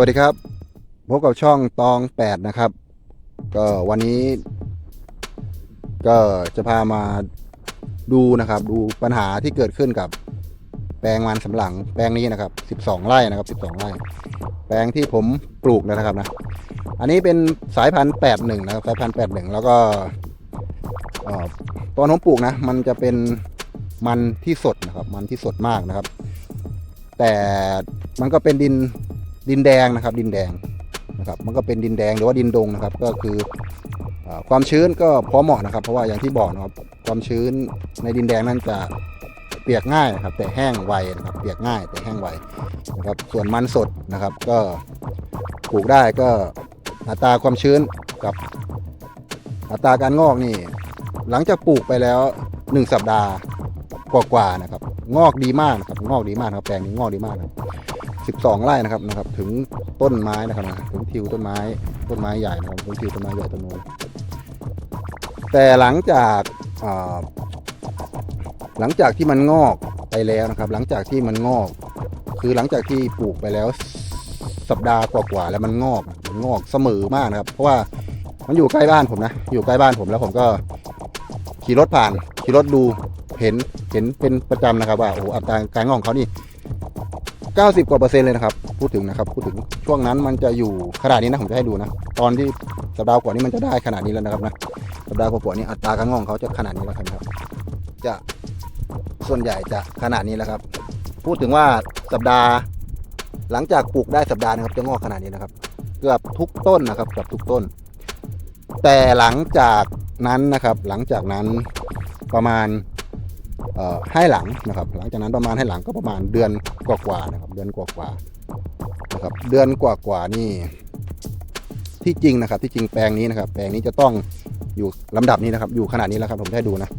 สวัสดีครับพบกับช่องตองแปดนะครับ ก็วันนี้ ก็จะพามาดูนะครับ ดูปัญหาที่เกิดขึ้นกับ แปลงมันสำหลังแปลงนี้นะครับ 12 ไร่นะครับ 12 ไร่ แปลงที่ผมปลูกนะครับนะ อันนี้เป็นสายพันธุ์81 นะครับ สายพันธุ์81 แล้วก็ตอนผมปลูกนะ มันจะเป็นมันที่สดนะครับ มันที่สดมากนะครับ แต่มันก็เป็นดิน ดินแดงนะครับ ดินแดงนะครับ มันก็เป็นดินแดงหรือว่าดินดงนะครับ ก็คืออความชื้นก็พอเหมาะนะครับ เพราะว่าอย่างที่บอกนะครับความชื้นในดินแดงนั้นจะเปียกง่ายนะครับ แต่แห้งไวนะครับ เปียกง่ายแต่แห้งไวนะครับ ส่วนมันสดนะครับ ก็ปลูกได้ก็อัตราความชื้นกับอัตราการงอกนี่ หลังจากปลูกไปแล้ว 1 สัปดาห์กว่าๆนะครับ งอกดีมากนะครับ งอกดีมากครับแปลงนี้งอกดีมากครับ 12ไร่นะครับนะครับ ถึงต้นไม้นะครับนะถึงทิวต้นไม้ต้นไม้ใหญ่นะครับถึงทิวต้นไม้ใหญ่ต้นโน้นแต่หลังจากหลังจากที่มันงอกไปแล้วนะครับ หลังจากที่มันงอก คือหลังจากที่ปลูกไปแล้วสัปดาห์กว่าๆแล้วมันงอกงอกเสมอมากนะครับ เพราะว่ามันอยู่ใกล้บ้านผมนะ อยู่ใกล้บ้านผมแล้วผมก็ขี่รถผ่าน ขี่รถดูเห็นเห็นเป็นประจำนะครับ ว่าโอ้โหอัตราการงอกของเขานี่ 90 กว่าเปอร์เซ็นต์เลยนะครับ พูดถึงนะครับ พูดถึงช่วงนั้นมันจะอยู่ขนาดนี้นะ ผมจะให้ดูนะ ตอนที่สัปดาห์กว่านี้มันจะได้ขนาดนี้แล้วนะครับนะ สัปดาห์กว่าๆนี้อัตราการงอกของเขาจะขนาดนี้แล้วครับ จะส่วนใหญ่จะขนาดนี้แล้วครับ พูดถึงว่าสัปดาห์ หลังจากปลูกได้สัปดาห์นะครับ จะงอกขนาดนี้นะครับ เกือบทุกต้นนะครับเกือบทุกต้น แต่หลังจากนั้นนะครับ หลังจากนั้นประมาณ ให้หลังนะครับ หลังจากนั้นประมาณให้หลังก็ประมาณเดือนกว่าๆนะครับ เดือนกว่าๆนะครับ เดือนกว่าๆนี่ที่จริงนะครับ ที่จริงแปลงนี้นะครับ แปลงนี้จะต้องอยู่ลำดับนี้นะครับ อยู่ขนาดนี้แล้วครับผมจะให้ดูนะ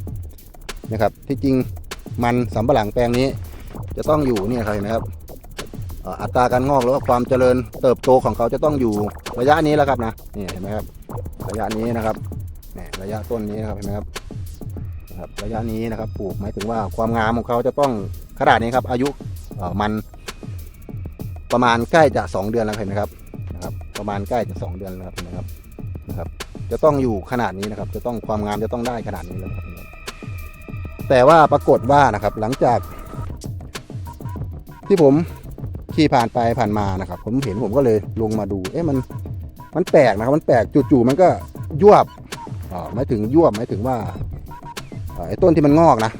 นะครับ ที่จริงมันสำปะหลังแปลงนี้ จะต้องอยู่นี่ครับเห็นไหมครับอัตราการงอกหรือว่าความเจริญเติบโตของเขาจะต้องอยู่ระยะนี้แล้วครับนะนี่เห็นไหมครับ ระยะนี้นะครับนี่ระยะต้นนี้นะครับเห็นไหมครับ นะครับระยะนี้นะครับปลูกหมายถึงว่าความงามของเขาจะต้องขนาดนี้ครับ อายุมันประมาณใกล้จะสองเดือนแล้วเห็นไหมครับนะครับ ประมาณใกล้จะสองเดือนแล้วครับนไหมครับนะครับ จะต้องอยู่ขนาดนี้นะครับ จะต้องความงามจะต้องได้ขนาดนี้แล้วครับแต่ว่าปรากฏว่านะครับหลังจาก ที่ผมขี่ผ่านไปผ่านมานะครับ ผมเห็นผมก็เลยลงมาดู เอ๊ะมันมันแปลกนะครับ มันแปลกจู่ๆมันก็ยวบอ่าหมายถึงยวบหมายถึงว่า ไอ้ต้นที่มันงอกนะ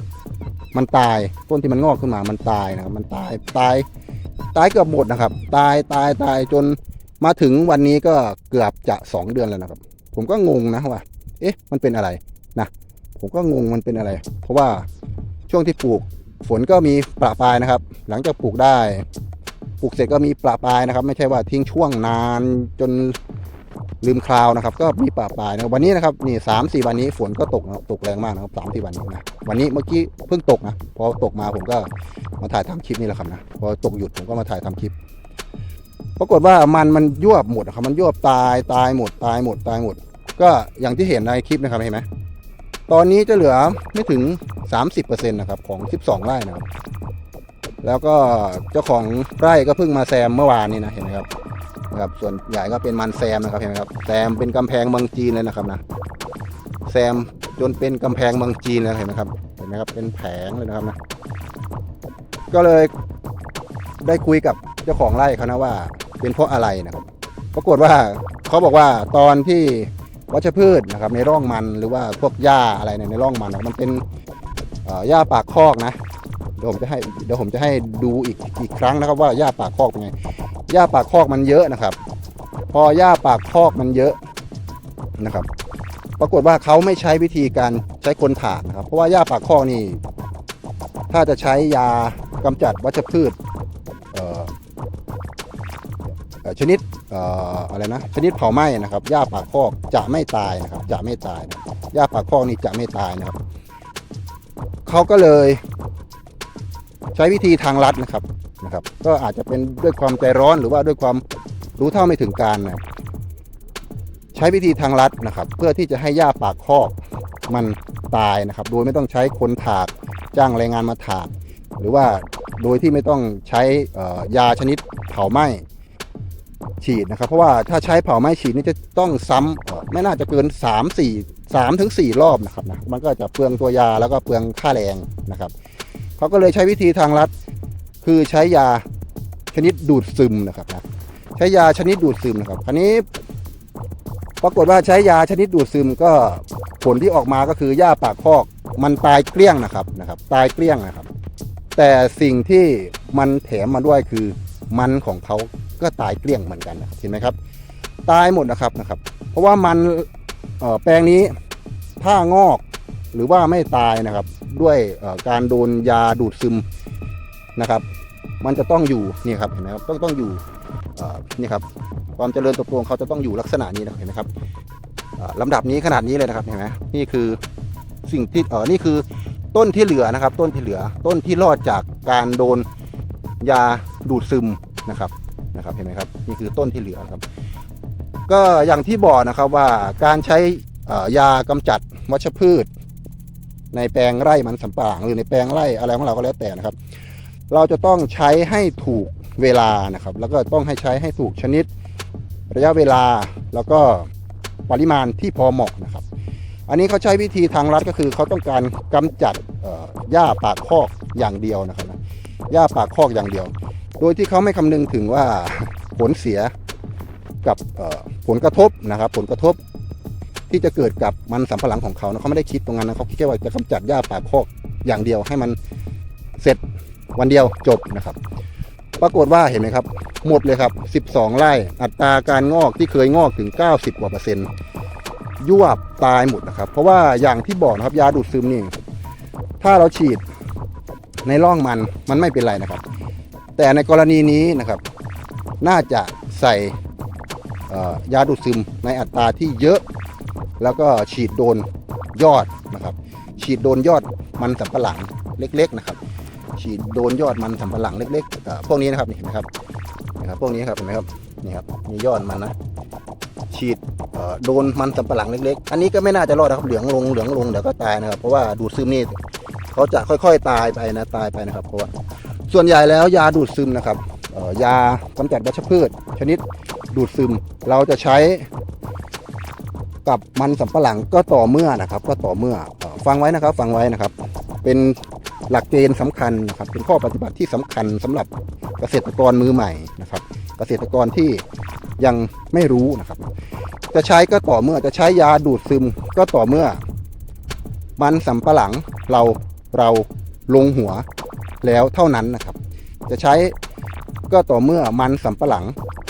มันตายต้นที่มันงอกขึ้นมามันตายนะครับมันตายตายตายเกือบหมดนะครับ ตายตายตายจนมาถึงวันนี้ก็เกือบจะสองเดือนแล้วนะครับ ผมก็งงนะว่า เอ๊ะ มันเป็นอะไรนะ ผมก็งงมันเป็นอะไร เพราะว่าช่วงที่ปลูกฝนก็มีประปายนะครับ หลังจากปลูกได้ ปลูกเสร็จก็มีประปายนะครับ ไม่ใช่ว่าทิ้งช่วงนานจน ลืมคราวนะครับ ก็มีประปรายนะวันนี้นะครับนี่สามสี่วันนี้ฝนก็ตกนะตกแรงมากนะครับสามสี่วันนี้นะวันนี้เมื่อกี้เพิ่งตกนะพอตกมาผมก็มาถ่ายทำคลิปนี่แหละครับนะพอตกหยุดผมก็มาถ่ายทำคลิป ปรากฏว่ามันมันยวบหมดครับมันยวบตายตายหมดตายหมดตายหมด ก็อย่างที่เห็นในคลิปนะครับเห็นไหมตอนนี้จะเหลือไม่ถึง 30%นะครับของ 12 ไร่นะครับแล้วก็เจ้าของไร่ก็เพิ่งมาแซมเมื่อวานนี้นะเห็นไหมครับ นะครับ ส่วนใหญ่ก็เป็นมันแซมนะครับเห็นไหมครับแซมเป็นกำแพงเมืองจีนเลยนะครับนะแซมจนเป็นกำแพงเมืองจีนเลยเห็นไหมครับเห็นไหมครับเป็นแผงเลยนะครับนะก็เลยได้คุยกับเจ้าของไร่เขานะว่า เป็นเพราะอะไรนะครับ ปรากฏว่าเขาบอกว่าตอนที่วัชพืชนะครับในร่องมันหรือว่าพวกหญ้าอะไรเนี่ยในร่องมันนะมันเป็นหญ้าปากคอกนะเดี๋ยวผมจะให้เดี๋ยวผมจะให้ดูอีกอีกครั้งนะครับว่าหญ้าปากคอกเป็นไง หญ้าปากคอกมันเยอะนะครับ พอหญ้าปากคอกมันเยอะนะครับ ปรากฏว่าเขาไม่ใช้วิธีการใช้คนถากนะครับ เพราะว่าหญ้าปากคอกนี่ ถ้าจะใช้ยากำจัดวัชพืชชนิดออะไรนะชนิดเผาไหม้นะครับหญ้าปากคอกจะไม่ตายนะครับ จะไม่ตายหญ้าปากคอกนี่จะไม่ตายนะครับเขาก็เลย ใช้วิธีทางลัดนะครับ นะครับ ก็อาจจะเป็นด้วยความใจร้อนหรือว่าด้วยความรู้เท่าไม่ถึงการนะใช้วิธีทางลัดนะครับ เพื่อที่จะให้หญ้าปากคอกมันตายนะครับ โดยไม่ต้องใช้คนถากจ้างแรงงานมาถาก หรือว่าโดยที่ไม่ต้องใช้ยาชนิดเผาไหม้ฉีดนะครับ เพราะว่าถ้าใช้เผาไหม้ฉีดนี่จะต้องซ้ำไม่น่าจะเกิน 3 4 3ถึง4รอบนะครับนะมันก็จะเปลืองตัวยาแล้วก็เปลืองค่าแรงนะครับเขาก็เลยใช้วิธีทางลัด คือใช้ยาชนิดดูดซึมนะครับนะใช้ยาชนิดดูดซึมนะครับคราวนี้ปรากฏว่าใช้ยาชนิดดูดซึมก็ผลที่ออกมาก็คือหญ้าปากคอกมันตายเกลี้ยงนะครับนะครับ ตายเกลี้ยงนะครับ แต่สิ่งที่มันแถมมาด้วยคือมันของเขาก็ตายเกลี้ยงเหมือนกันนะเห็นไหมครับ ตายหมดนะครับนะครับ เพราะว่ามันแปลงนี้ถ้างอกหรือว่าไม่ตายนะครับ ด้วยการโดนยาดูดซึม นะครับ มันจะต้องอยู่นี่ครับเห็นไหมครับต้องต้องอยู่นี่ครับความเจริญเติบโตของเขาจะต้องอยู่ลักษณะนี้นะเห็นไหมครับลำดับนี้ขนาดนี้เลยนะครับเห็นไหมนี่คือสิ่งที่เออนี่คือต้นที่เหลือนะครับ ต้นที่เหลือต้นที่รอดจากการโดนยาดูดซึมนะครับนะครับเห็นไหมครับนี่คือต้นที่เหลือครับ ก็อย่างที่บอกนะครับว่าการใช้ยากำจัดวัชพืช ในแปลงไร่มันสำปะหลังหรือในแปลงไร่อะไรของเราก็แล้วแต่นะครับ เราจะต้องใช้ให้ถูกเวลานะครับ แล้วก็ต้องให้ใช้ให้ถูกชนิด ระยะเวลาแล้วก็ปริมาณที่พอเหมาะนะครับ อันนี้เขาใช้วิธีทางลัดก็คือเขาต้องการกำจัดหญ้าปากคอกอย่างเดียวนะครับหญ้าปากคอกอย่างเดียว โดยที่เขาไม่คำนึงถึงว่าผลเสียกับผลกระทบนะครับ ผลกระทบที่จะเกิดกับมันสำปะหลังของเขานะเขาไม่ได้คิดตรงนั้นนะเขาคิดแค่ว่าจะกำจัดหญ้าปากคอกอย่างเดียวให้มันเสร็จ วันเดียวจบนะครับ ปรากฏว่าเห็นไหมครับ หมดเลยครับ 12 ไร่อัตราการงอกที่เคยงอกถึง 90 กว่าเปอร์เซ็นต์ยวบตายหมดนะครับ เพราะว่าอย่างที่บอกนะครับยาดูดซึมนี่ถ้าเราฉีดในร่องมันมันไม่เป็นไรนะครับ แต่ในกรณีนี้นะครับ น่าจะใส่ยาดูดซึมในอัตราที่เยอะ แล้วก็ฉีดโดนยอดนะครับ ฉีดโดนยอดมันสำปะหลังเล็ก ๆ นะครับ ฉีดโดนยอดมันสำปะหลังเล็กๆพวกนี้นะครับนี่เห็นไหมครับนะครับพวกนี้ครับเห็นไหมครับนี่ครับมียอดมันนะฉีดโดนมันสำปะหลังเล็ก ๆ อันนี้ก็ไม่น่าจะรอดนะครับเหลืองลงเหลืองลงเดี๋ยวก็ตายนะครับ เพราะว่าดูดซึมนี่เขาจะค่อย ๆ ตายไปนะตายไปนะครับเพราะว่าส่วนใหญ่แล้วยาดูดซึมนะครับยากำจัดวัชพืช ชนิดดูดซึมเราจะใช้กับมันสำปะหลังก็ต่อเมื่อนะครับ ก็ต่อเมื่อฟังไว้นะครับ ฟังไว้นะครับ เป็น หลักเกณฑ์สำคัญนะครับ เป็นข้อปฏิบัติที่สำคัญสำหรับเกษตรกรมือใหม่นะครับ เกษตรกรที่ยังไม่รู้นะครับ จะใช้ก็ต่อเมื่อจะใช้ยาดูดซึมก็ต่อเมื่อ มันสำปะหลังเราเราลงหัวแล้วเท่านั้นนะครับ จะใช้ก็ต่อเมื่อมันสำปะหลัง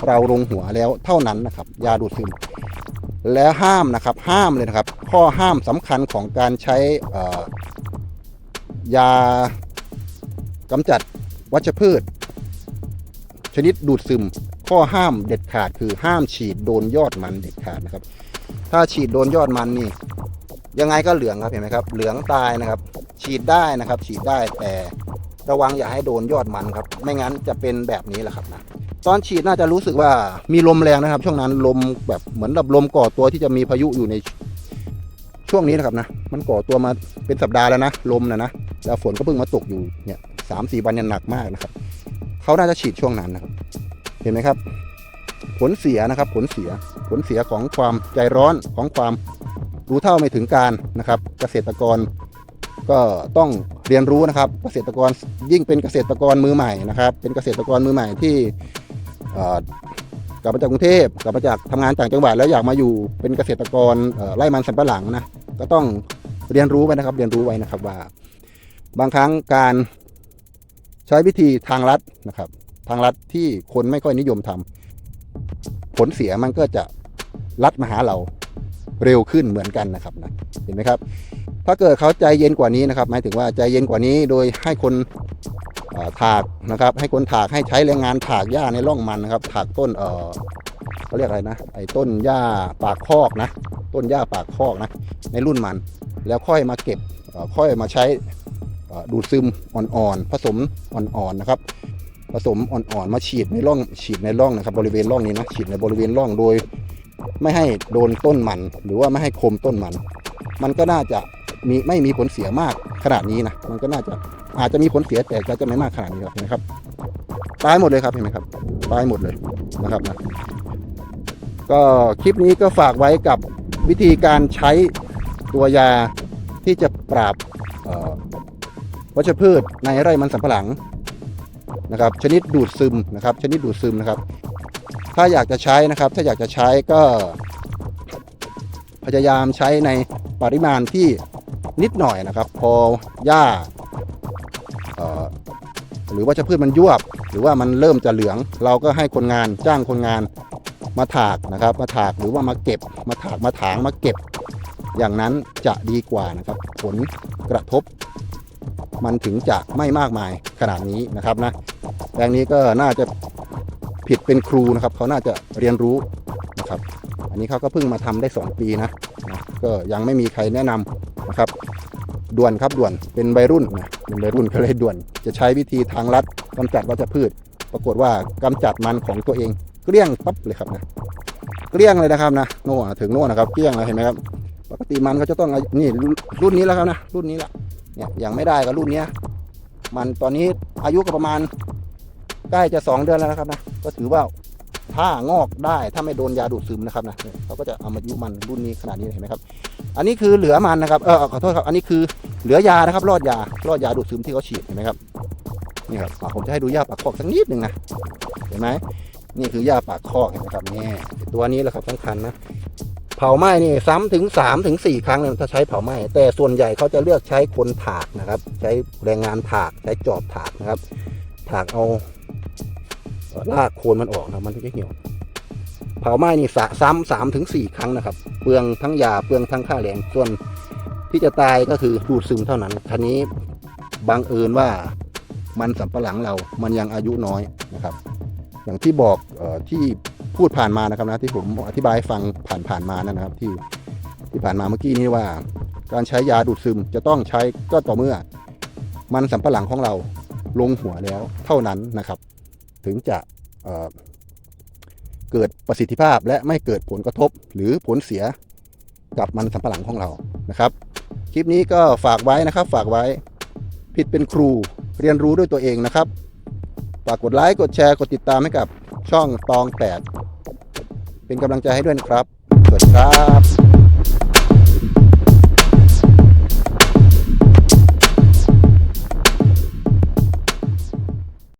เราลงหัวแล้วเท่านั้นนะครับ ยาดูดซึม และห้ามนะครับห้ามเลยนะครับ ข้อห้ามสำคัญของการใช้ ยากำจัดวัชพืช ชนิดดูดซึม ข้อห้ามเด็ดขาดคือห้ามฉีดโดนยอดมันเด็ดขาดนะครับ ถ้าฉีดโดนยอดมันนี่ ยังไงก็เหลืองครับเห็นไหมครับ เหลืองตายนะครับ ฉีดได้นะครับ ฉีดได้แต่ระวังอย่าให้โดนยอดมันครับ ไม่งั้นจะเป็นแบบนี้แหละครับนะตอนฉีดน่าจะรู้สึกว่ามีลมแรงนะครับ ช่วงนั้นลมแบบเหมือนแบบลมก่อตัวที่จะมีพายุอยู่ในช่วงนี้นะครับนะ มันก่อตัวมาเป็นสัปดาห์แล้วนะลมนะนะ แล้วฝนก็เพิ่งมาตกอยู่เนี่ยสามสี่วันเนี่ยหนักมากนะครับเขาน่าจะฉีดช่วงนั้นนะครับ เห็นไหมครับ ผลเสียนะครับ ผลเสียผลเสียของความใจร้อนของความรู้เท่าไม่ถึงการนะครับ เกษตรกรก็ต้องเรียนรู้นะครับ เกษตรกรยิ่งเป็นเกษตรกรมือใหม่นะครับ เป็นเกษตรกรมือใหม่ที่กลับมาจากกรุงเทพกลับมาจากทำงานต่างจังหวัดแล้วอยากมาอยู่เป็นเกษตรกรไร่มันสำปะหลังนะก็ต้องเรียนรู้ไว้นะครับ เรียนรู้ไว้นะครับว่า บางครั้งการใช้วิธีทางลัดนะครับ ทางลัดที่คนไม่ค่อยนิยมทำผลเสียมันก็จะลัดมาหาเราเร็วขึ้นเหมือนกันนะครับนะเห็นไหมครับ ถ้าเกิดเขาใจเย็นกว่านี้นะครับ หมายถึงว่าใจเย็นกว่านี้โดยให้คนถากนะครับ ให้คนถากให้ใช้แรงงานถากหญ้าในร่องมันนะครับ ถากต้นเออเขาเรียกอะไรนะไอ้ต้นหญ้าปากคอกนะ ต้นหญ้าปากคอกนะ ในรุ่นมัน แล้วค่อยมาเก็บค่อยมาใช้ ดูดซึมอ่อนๆผสมอ่อนๆนะครับ ผสมอ่อนๆมาฉีดในร่องฉีดในร่องนะครับ บริเวณร่องนี้นะฉีดในบริเวณร่องโดย ไม่ให้โดนต้นมัน หรือว่าไม่ให้คมต้นมัน มันก็น่าจะมีไม่มีผลเสียมากขนาดนี้นะมันก็น่าจะอาจจะมีผลเสียแต่ก็จะไม่มากขนาดนี้ครับนไหมครับตายหมดเลยครับเห็นไหมครับตายหมดเลยนะครับนะก็คลิปนี้ก็ฝากไว้กับวิธีการใช้ตัวยาที่จะปราบ วัชพืชในไร่มันสำปะหลังนะครับ ชนิดดูดซึมนะครับ ชนิดดูดซึมนะครับ ถ้าอยากจะใช้นะครับ ถ้าอยากจะใช้ก็ พยายามใช้ในปริมาณที่นิดหน่อยนะครับ พอหญ้าหรือว่าจะพืชมันยวบ หรือว่ามันเริ่มจะเหลือง เราก็ให้คนงานจ้างคนงานมาถากนะครับ มาถากหรือว่ามาเก็บ มาถากมาถางมาเก็บ อย่างนั้นจะดีกว่านะครับ ผลกระทบ มันถึงจะไม่มากมายขนาดนี้นะครับนะแปลงนี้ก็น่าจะผิดเป็นครูนะครับ เขาน่าจะเรียนรู้นะครับ อันนี้เขาก็เพิ่งมาทำได้ 2 ปีนะนะก็ยังไม่มีใครแนะนำนะครับ ด่วนครับด่วนเป็นวัยรุ่นนะเป็นวัยรุ่นก็เลยด่วน จะใช้วิธีทางลัดกำจัดวัชพืช ปรากฏว่ากำจัดมันของตัวเองเกลี้ยงปั๊บเลยครับนะเกลี้ยงเลยนะครับนะโน่ถึงโน่นะครับเกลี้ยงเลยเห็นไหมครับปกติมันก็จะต้องนี่รุ่นนี้แล้วครับนะรุ่นนี้ละ เนี่ยยังไม่ได้กับรุ่นเนี้ยมันตอนนี้อายุก็ประมาณใกล้จะสองเดือนแล้วนะครับนะก็ถือว่าถ้างอกได้ถ้าไม่โดนยาดูดซึมนะครับนะเขาก็จะเอามายุมันรุ่นนี้ขนาดนี้เห็นไหมครับ อันนี้คือเหลือมันนะครับเออขอโทษครับ อันนี้คือเหลือยานะครับ รอดยารอดยาดูดซึมที่เขาฉีดเห็นไหมครับนี่ครับผมจะให้ดูยาปากคอกสักนิดหนึ่งนะเห็นไหมนี่คือยาปากคอกเห็นไหมครับนี่ตัวนี้แหละครับสำคัญนะ ผาไหม้นี่ซ้ำถึง3ถึง4ครั้งเนี่ยถ้าใช้เผาไหม้แต่ส่วนใหญ่เขาจะเลือกใช้คนถากนะครับ ใช้แรงงานถากใช้จอบถากนะครับ ถากเอาเอ่อรากโคนมันออกนะมันจะเหี่ยวเผาไหม้นี่สะซ้ำสามถึงสี่ครั้งนะครับ เปลืองทั้งยาเปลืองทั้งค่าแรงส่วนที่จะตายก็คือดูดซึมเท่านั้นคันนี้บังเอิญว่ามันสำปะหลังเรามันยังอายุน้อยนะครับ อย่างที่บอกออที่ พูดผ่านมานะครับนะที่ผมอธิบายฟังผ่านผ่านมานะครับที่ที่ผ่านมาเมื่อกี้นี้ว่า การใช้ยาดูดซึมจะต้องใช้ก็ต่อเมื่อ มันสำปะหลังของเราลงหัวแล้วเท่านั้นนะครับ ถึงจะเเกิดประสิทธิภาพและไม่เกิดผลกระทบหรือผลเสียกับมันสำปะหลังของเรานะครับ คลิปนี้ก็ฝากไว้นะครับ ฝากไว้ผิดเป็นครูเรียนรู้ด้วยตัวเองนะครับฝากกดไลค์กดแชร์กดติดตามให้กับ ช่องตองแปดเป็นกำลังใจให้ด้วยนะครับ สวัสดีครับ